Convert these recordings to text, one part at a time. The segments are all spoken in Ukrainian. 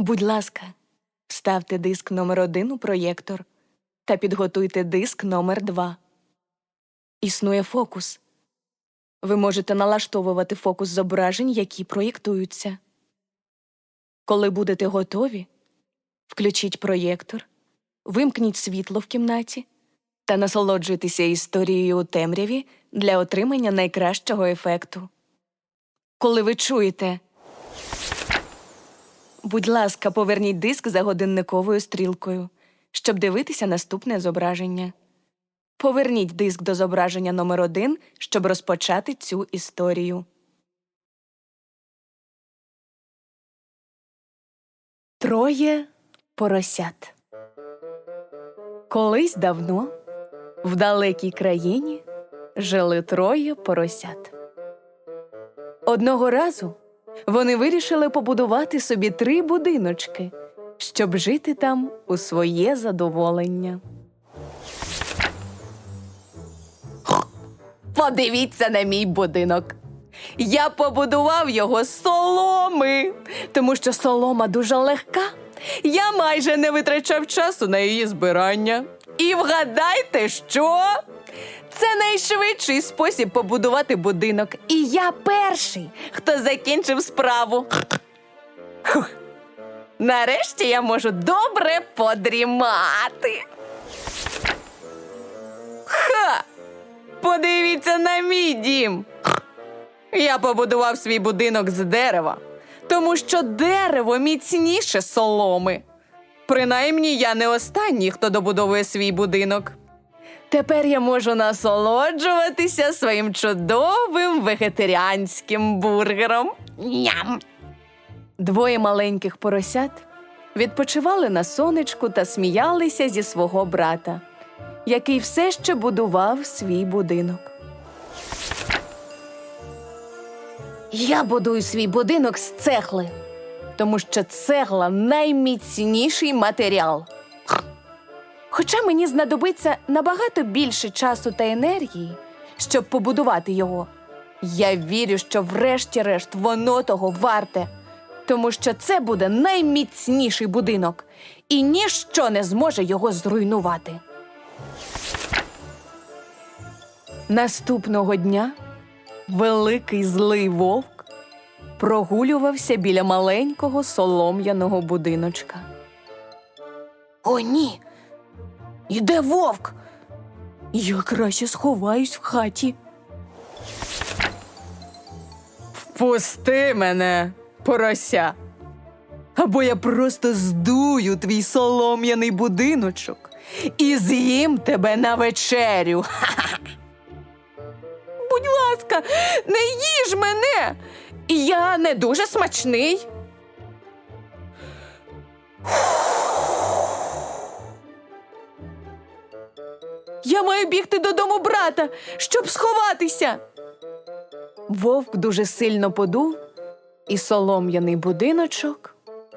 Будь ласка, вставте диск номер один у проєктор та підготуйте диск номер два. Існує фокус. Ви можете налаштовувати фокус зображень, які проєктуються. Коли будете готові, включіть проєктор, вимкніть світло в кімнаті та насолоджуйтеся історією у темряві для отримання найкращого ефекту. Коли ви чуєте, будь ласка, поверніть диск за годинниковою стрілкою, щоб дивитися наступне зображення. Поверніть диск до зображення номер один, щоб розпочати цю історію. Троє поросят. Колись давно в далекій країні жили троє поросят. Одного разу вони вирішили побудувати собі три будиночки, щоб жити там у своє задоволення. Подивіться на мій будинок. Я побудував його з соломи, тому що солома дуже легка. Я майже не витрачав часу на її збирання. І вгадайте, що? Це найшвидший спосіб побудувати будинок. І я перший, хто закінчив справу. Нарешті я можу добре подрімати. Ха! Подивіться на мій дім. Я побудував свій будинок з дерева, тому що дерево міцніше соломи. Принаймні, я не останній, хто добудовує свій будинок. Тепер я можу насолоджуватися своїм чудовим вегетаріанським бургером. Ням. Двоє маленьких поросят відпочивали на сонечку та сміялися зі свого брата, який все ще будував свій будинок. Я будую свій будинок з цегли, тому що цегла найміцніший матеріал. Хоча мені знадобиться набагато більше часу та енергії, щоб побудувати його. Я вірю, що врешті-решт воно того варте, тому що це буде найміцніший будинок, і ніщо не зможе його зруйнувати. Наступного дня великий злий вовк прогулювався біля маленького солом'яного будиночка. О, ні. Іде вовк. Я краще сховаюсь в хаті. Впусти мене, порося. Або я просто здую твій солом'яний будиночок і з'їм тебе на вечерю. Будь ласка, не їж мене. Я не дуже смачний. Я маю бігти додому брата, щоб сховатися. Вовк дуже сильно подув, і солом'яний будиночок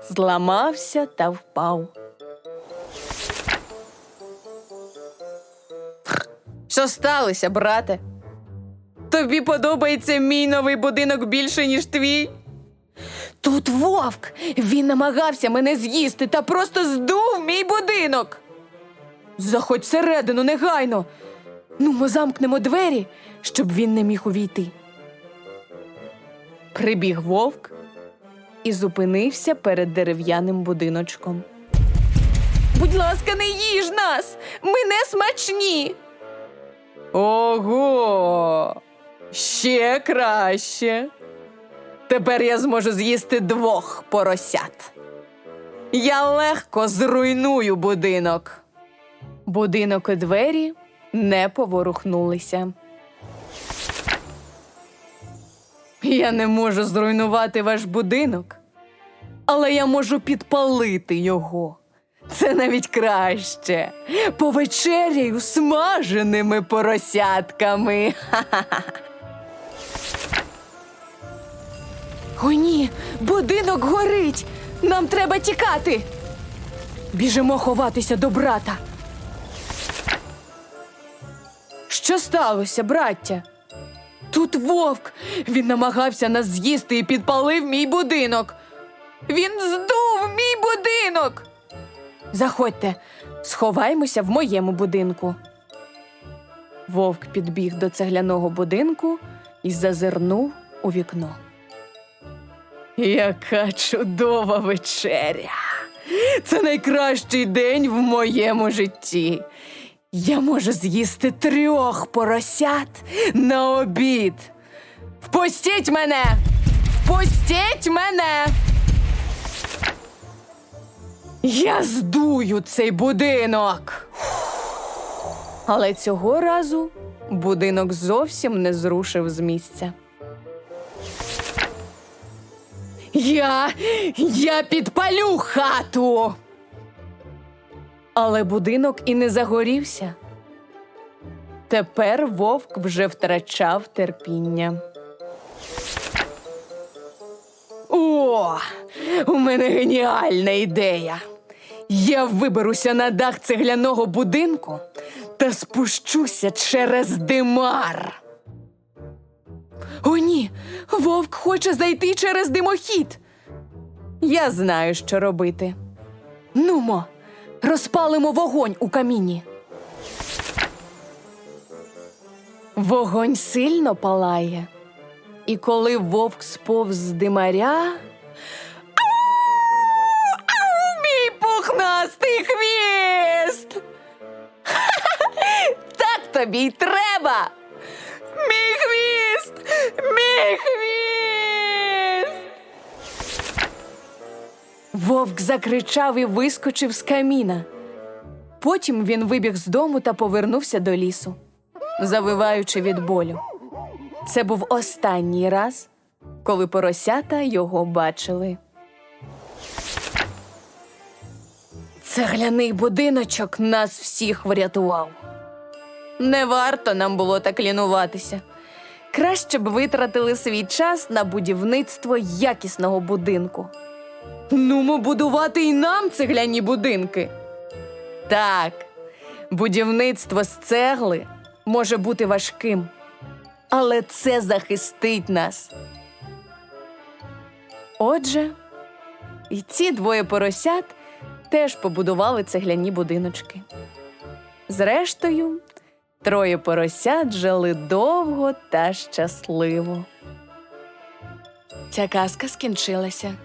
зламався та впав. Що сталося, брате? Тобі подобається мій новий будинок більше, ніж твій? Тут вовк. Він намагався мене з'їсти та просто здув мій будинок. Заходь всередину негайно. Ну, ми замкнемо двері, щоб він не міг увійти. Прибіг вовк і зупинився перед дерев'яним будиночком. Будь ласка, не їж нас! Ми не смачні. Ого! Ще краще. Тепер я зможу з'їсти двох поросят. Я легко зруйную будинок. Будинок і двері не поворухнулися. Я не можу зруйнувати ваш будинок, але я можу підпалити його. Це навіть краще. Повечеряю смаженими поросятками. О, ні, будинок горить. Нам треба тікати. Біжимо ховатися до брата. Що сталося, браття? Тут вовк. Він намагався нас з'їсти і підпалив мій будинок. Він здув мій будинок. Заходьте, сховаймося в моєму будинку. Вовк підбіг до цегляного будинку і зазирнув у вікно. Яка чудова вечеря! Це найкращий день в моєму житті. Я можу з'їсти трьох поросят на обід. Впустіть мене! Впустіть мене! Я здую цей будинок. Але цього разу будинок зовсім не зрушив з місця. Я. я підпалю хату. Але будинок і не загорівся. Тепер вовк вже втрачав терпіння. О, у мене геніальна ідея. Я виберуся на дах цегляного будинку та спущуся через димар. О, ні, вовк хоче зайти через димохід. Я знаю, що робити. Нумо, розпалимо вогонь у каміні. Вогонь сильно палає. І коли вовк сповз з димаря. Ау! Ау, мій пухнастий хвіст! Так тобі й треба! Вовк закричав і вискочив з каміна. Потім він вибіг з дому та повернувся до лісу, завиваючи від болю. Це був останній раз, коли поросята його бачили. Цегляний будиночок нас всіх врятував. Не варто нам було так лінуватися. Краще б витратили свій час на будівництво якісного будинку. Нумо будувати й нам цегляні будинки. Так, будівництво з цегли може бути важким, але це захистить нас. Отже, і ці двоє поросят теж побудували цегляні будиночки. Зрештою, троє поросят жили довго та щасливо. Ця казка скінчилася.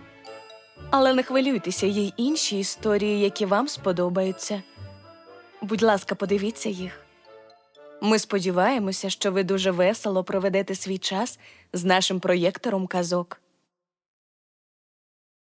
Але не хвилюйтеся, є інші історії, які вам сподобаються. Будь ласка, подивіться їх. Ми сподіваємося, що ви дуже весело проведете свій час з нашим проєктором казок.